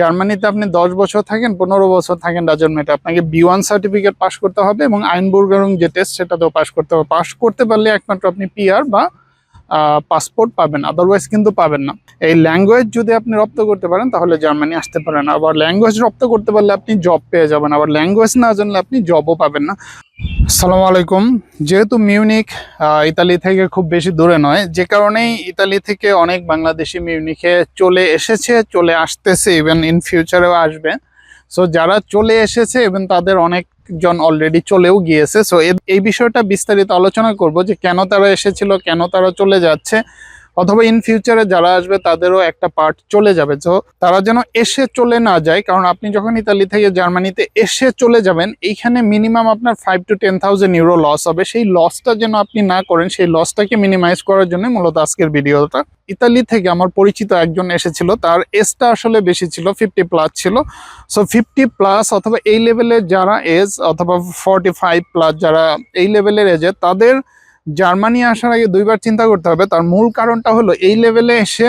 জার্মানিতে আপনি দশ বছর থাকেন, পনেরো বছর থাকেন ডাজন ম্যাটার আপনাকে বি ওয়ান সার্টিফিকেট পাশ করতে হবে এবং আইনবুর্গারং যে টেস্ট সেটাতেও পাশ করতে হবে। পাশ করতে পারলে একমাত্র আপনি পিআর বা পাসপোর্ট পাবেন আদারওয়াইজ কিন্তু পাবেন না। এই ল্যাঙ্গুয়েজ যদি আপনি রপ্ত করতে পারেন, তাহলে জার্মানি আসতে পারেন আবার ল্যাঙ্গুয়েজ রপ্ত করতে পারলে আপনি জব পেয়ে যাবেন, আবার ল্যাঙ্গুয়েজ না জানলে আপনি জবও পাবেন না। সালাম আলাইকুম। যেহেতু মিউনিক ইতালি থেকে খুব বেশি দূরে নয়, যে কারণেই ইতালি থেকে অনেক বাংলাদেশি মিউনিকে চলে এসেছে, চলে আসতেছে ইভেন ইন ফিউচারেও আসবে। সো যারা চলে এসেছে এবং তাদের অনেকজন অলরেডি চলেও গিয়েছে সো এই বিষয়টা বিস্তারিত আলোচনা করব যে কেন তারা এসেছিল, কেন তারা চলে যাচ্ছে। অথবা ইন ফিউচারে যারা আসবে, তাদেরও একটা পার্ট চলে যাবে। তো তারা যেন এসে চলে না যায়, কারণ আপনি যখন ইতালি থেকে জার্মানিতে এসে চলে যাবেন, এইখানে মিনিমাম আপনার five to ten thousand euro loss হবে। সেই লসটা যেন আপনি না করেন, সেই লসটাকে মিনিমাইজ করার জন্য মূলত আজকের ভিডিওটা। ইতালি থেকে আমার পরিচিত একজন এসেছিল, তার এজটা আসলে বেশি ছিল ফিফটি প্লাস ছিল। সো ফিফটি প্লাস অথবা এই লেভেলের যারা এজ অথবা ফর্টি ফাইভ প্লাস যারা এই লেভেলের এজে তাদের জার্মানি আসার আগে দুইবার চিন্তা করতে হবে। তার মূল কারণটা হলো এই লেভেলে এসে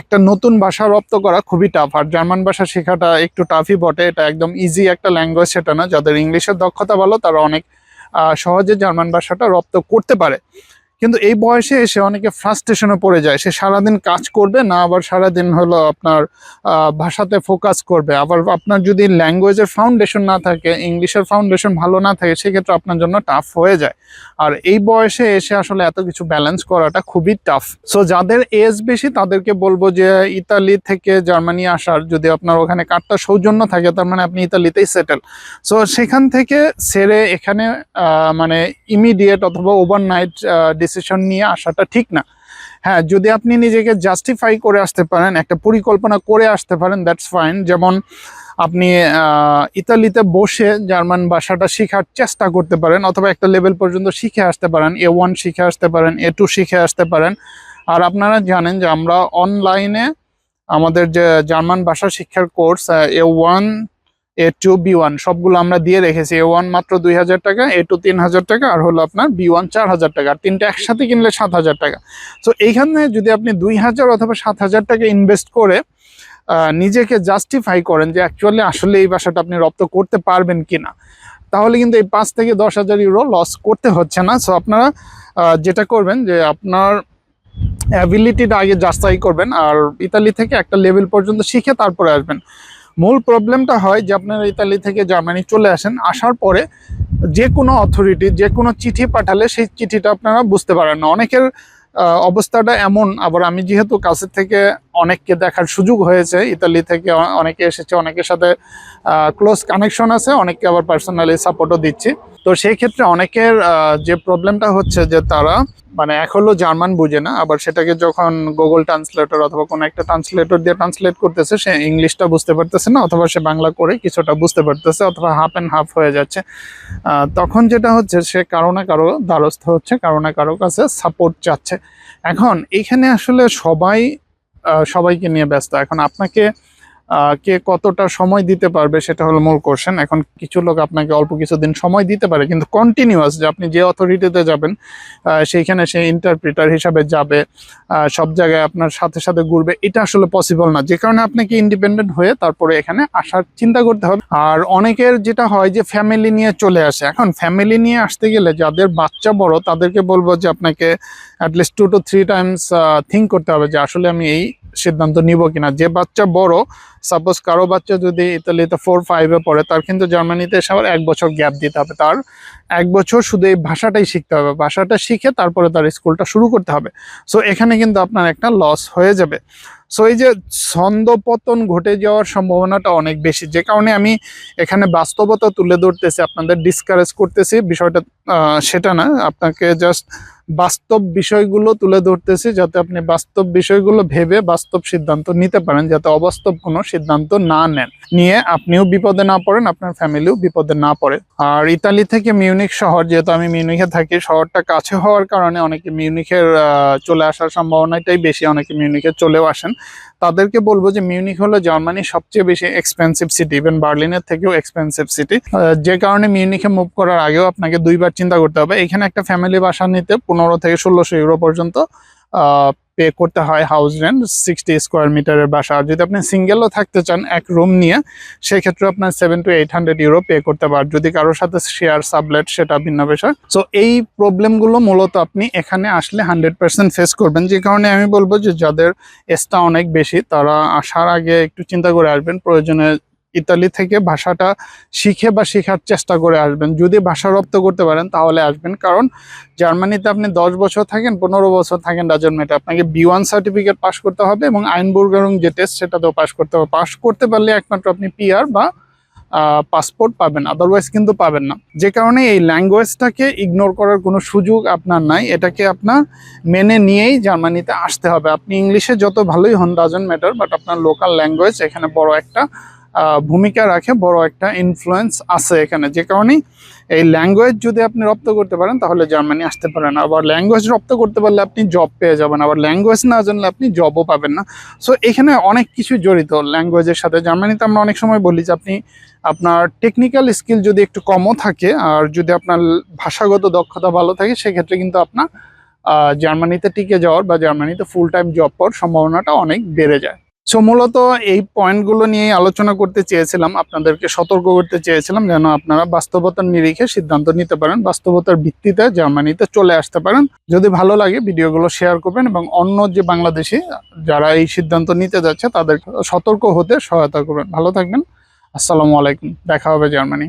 একটা নতুন ভাষা রপ্ত করা খুবই টাফ আর জার্মান ভাষা শেখাটা একটু টাফই বটে। এটা একদম ইজি একটা ল্যাঙ্গুয়েজ সেটা না। যাদের ইংলিশের দক্ষতা ভালো, তারা অনেক সহজে জার্মান ভাষাটা রপ্ত করতে পারে। কিন্তু এই বয়সে এসে অনেকে ফ্রাস্ট্রেশনে পড়ে যায়। সে সারাদিন কাজ করবে না, আবার সারাদিন হলো আপনার ভাষাতে ফোকাস করবে। আবার আপনার যদি ল্যাঙ্গুয়েজের ফাউন্ডেশন না থাকে ইংলিশের ফাউন্ডেশন ভালো না থাকে, সেক্ষেত্রে আপনার জন্য টাফ হয়ে যায়। আর এই বয়সে এসে আসলে এত কিছু ব্যালেন্স করাটা খুবই টাফ সো যাদের এজ বেশি, তাদেরকে বলব যে, ইতালি থেকে জার্মানি আসার, যদি আপনার ওখানে কার্ডটা সৌজন্য থাকে, তার মানে আপনি ইতালিতেই সেটেল সো সেখান থেকে সেরে এখানে মানে ইমিডিয়েট অথবা ওভারনাইট ডিসিশন নিয়ে আসাটা ঠিক না। হ্যাঁ যদি আপনি নিজেকে জাস্টিফাই করে আসতে পারেন, একটা পরিকল্পনা করে আসতে পারেন দ্যাটস ফাইন যেমন আপনি ইতালিতে বসে জার্মান ভাষাটা শেখার চেষ্টা করতে পারেন, অথবা একটা লেভেল পর্যন্ত শিখে আসতে পারেন এ ওয়ান শিখে আসতে পারেন এ টু শিখে আসতে পারেন। আর আপনারা জানেন যে আমরা অনলাইনে আমাদের যে জার্মান ভাষা শিক্ষার course A one A two B one সবগুলো আমরা দিয়ে রেখেছি। এ ওয়ান মাত্র দুই হাজার টাকা এ টু তিন হাজার টাকা, আর হলো আপনার বি ওয়ান চার হাজার টাকা, আর তিনটা একসাথে কিনলে সাত হাজার টাকা। তো এইখানে যদি আপনি দুই হাজার অথবা সাত হাজার টাকা ইনভেস্ট করে নিজেকে জাস্টিফাই করেন যে অ্যাকচুয়ালি আসলে এই ভাষাটা আপনি রপ্ত করতে পারবেন কিনা, তাহলে কিন্তু এই পাঁচ থেকে দশ হাজার ইউরো লস করতে হচ্ছে না। সো আপনারা যেটা করবেন যে আপনার অ্যাবিলিটিটা আগে যাচাই করবেন, আর ইতালি থেকে একটা লেভেল পর্যন্ত শিখে তারপরে আসবেন। মূল প্রবলেমটা হয় যে আপনারা ইতালি থেকে জার্মানি চলে আসেন, আসার পরে যে কোনো অথরিটি যে কোনো চিঠি পাঠালে সেই চিঠিটা আপনারা বুঝতে পারেন না। অনেকের অবস্থাটা এমন, আবার আমি যেহেতু কাছের থেকে অনেককে দেখার সুযোগ হয়েছে। ইতালি থেকে অনেকে এসেছে, অনেকের সাথে ক্লোজ কানেকশন আছে, অনেককে আবার পার্সোনালি সাপোর্টও দিচ্ছি। তো সেই ক্ষেত্রে অনেকের যে প্রবলেমটা হচ্ছে যে তারা মানে এক হলো জার্মান বুঝে না, আবার সেটাকে যখন গুগল ট্রান্সলেটর অথবা কোনো একটা ট্রান্সলেটর দিয়ে ট্রান্সলেট করতেছে, সে ইংলিশটা বুঝতে পারতেছে না, অথবা সে বাংলা করে কিছুটা বুঝতে পারতেছে, অথবা হাফ অ্যান্ড হাফ হয়ে যাচ্ছে। তখন যেটা হচ্ছে, সে কারও না কারও দ্বারস্থ হচ্ছে, কারও না কারও কাছে সাপোর্ট চাচ্ছে। এখন এইখানে আসলে সবাই সবাইকে নিয়ে ব্যস্ত। এখন আপনাকে কে কতটা সময় দিতে পারবে সেটা হলো মূল কোশ্চেন এখন কিছু লোক আপনাকে অল্প কিছুদিন সময় দিতে পারে, কিন্তু কন্টিনিউয়াস যে আপনি যে অথরিটিতে যাবেন সেইখানে সে ইন্টারপ্রিটার হিসাবে যাবে সব জায়গায় আপনার সাথে সাথে ঘুরবে, এটা আসলে পসিবল না। যে কারণে আপনাকে ইন্ডিপেন্ডেন্ট হয়ে তারপরে এখানে আসার চিন্তা করতে হবে। আর অনেকের যেটা হয় যে ফ্যামিলি নিয়ে চলে আসে। এখন ফ্যামিলি নিয়ে আসতে গেলে যাদের বাচ্চা বড়, তাদেরকে বলব যে আপনাকে at least two two three times think করতে হবে যে আসলে আমি এই সিদ্ধান্ত নিব কিনা। যে বাচ্চা বড় সাপোজ কারও বাচ্চা যদি ইতালিতে ফোর ফাইভে পড়ে, তার কিন্তু জার্মানিতে এসে আবার এক বছর গ্যাপ দিতে হবে। তার এক বছর শুধু এই ভাষাটাই শিখতে হবে। ভাষাটা শিখে তারপরে তার স্কুলটা শুরু করতে হবে। সো এখানে কিন্তু আপনার একটা লস হয়ে যাবে। সো এই যে ছন্দপতন ঘটে যাওয়ার সম্ভাবনাটা অনেক বেশি। যে কারণে আমি এখানে বাস্তবতা তুলে ধরতেছি, আপনাদের ডিসকারেজ করতেছি। বিষয়টা সেটা না, আপনাকে জাস্ট বাস্তব বিষয়গুলো তুলে ধরতেছি, যাতে আপনি বাস্তব বিষয়গুলো ভেবে বাস্তব সিদ্ধান্ত নিতে পারেন, যাতে অবাস্তব কোনো সিদ্ধান্ত না নেন। নিয়ে আপনিও বিপদে না পড়েন, আপনার ফ্যামিলিও বিপদে না পড়ে। আর ইতালি থেকে মিউনিক শহর, যেহেতু আমি মিউনিকে থাকি, শহরটা কাছে হওয়ার কারণে অনেকে মিউনিকের চলে আসার সম্ভাবনাটাই বেশি, অনেকে মিউনিকে চলেও আসেন। তাদেরকে বলব যে মিউনিক হলো জার্মানির সবচেয়ে বেশি এক্সপেন্সিভ সিটি ইভেন বার্লিনের থেকেও এক্সপেন্সিভ সিটি যে কারণে মিউনিকে মুভ করার আগেও আপনাকে দুইবার চিন্তা করতে হবে। এখানে একটা ফ্যামিলি বাসা নিতে পনেরো থেকে ষোলোশো ইউরো পর্যন্ত পে করতে হয় হাউস রেন্ট সিক্সটি স্কোয়ার মিটারের বাসা। আর যদি আপনি সিঙ্গেলও থাকতে চান, এক রুম নিয়ে, সেক্ষেত্রে আপনার seven to eight hundred euro pay করতে পারেন। যদি কারোর সাথে শেয়ার সাবলেট সেটা ভিন্ন বিষয়। সো এই প্রবলেমগুলো মূলত আপনি এখানে আসলে হান্ড্রেড পার্সেন্ট ফেস করবেন। যে কারণে আমি বলব যে যাদের এসটা অনেক বেশি, তারা আসার আগে একটু চিন্তা করে আসবেন। প্রয়োজনে ইতালি থেকে ভাষাটা শিখে বা শেখার চেষ্টা করে আসবেন। যদি ভাষা রপ্ত করতে পারেন, তাহলে আসবেন। কারণ জার্মানিতে আপনি দশ বছর থাকেন, পনেরো বছর থাকেন ডাজন মেটে আপনাকে বি ওয়ান সার্টিফিকেট পাস করতে হবে এবং আইনবুর্গারং যে টেস্ট সেটাতেও পাস করতে হবে। পাস করতে পারলে একমাত্র আপনি পিআর বা পাসপোর্ট পাবেন। আদারওয়াইজ কিন্তু পাবেন না। যে কারণে এই ল্যাঙ্গুয়েজটাকে ইগনোর করার কোনো সুযোগ আপনার নাই। এটাকে আপনার মেনে নিয়েই জার্মানিতে আসতে হবে। আপনি ইংলিশে যত ভালোই হন ডাজন ম্যাটার বাট আপনার লোকাল ল্যাঙ্গুয়েজ এখানে বড় একটা ভূমিকা রাখে, বড় একটা ইনফ্লুয়েন্স আছে এখানে। যে কারণেই এই ল্যাঙ্গুয়েজ যদি আপনি রপ্ত করতে পারেন, তাহলে জার্মানি আসতে পারেন আবার ল্যাঙ্গুয়েজ রপ্ত করতে পারলে আপনি জব পেয়ে যাবেন। আবার ল্যাঙ্গুয়েজ না জানলে আপনি জবও পাবেন না। সো এখানে অনেক কিছু জড়িত ল্যাঙ্গুয়েজের সাথে। জার্মানিতে আমরা অনেক সময় বলি যে আপনি আপনার টেকনিক্যাল স্কিল যদি একটু কমও থাকে, আর যদি আপনার ভাষাগত দক্ষতা ভালো থাকে, সেক্ষেত্রে কিন্তু আপনার জার্মানিতে টিকে যাওয়ার বা জার্মানিতে ফুল টাইম জব পাওয়ার সম্ভাবনাটা অনেক বেড়ে যায়। সো মূলত এই পয়েন্টগুলো নিয়ে আলোচনা করতে চেয়েছিলাম, আপনাদেরকে সতর্ক করতে চেয়েছিলাম যেন আপনারা বাস্তবতার নিরিখে সিদ্ধান্ত নিতে পারেন, বাস্তবতার ভিত্তিতে জার্মানিতে চলে আসতে পারেন। যদি ভালো লাগে ভিডিওগুলো শেয়ার করবেন এবং অন্য যে বাংলাদেশি যারা এই সিদ্ধান্ত নিতে যাচ্ছে তাদের সতর্ক হতে সহায়তা করবেন। ভালো থাকবেন। আসসালামু আলাইকুম। দেখা হবে জার্মানি।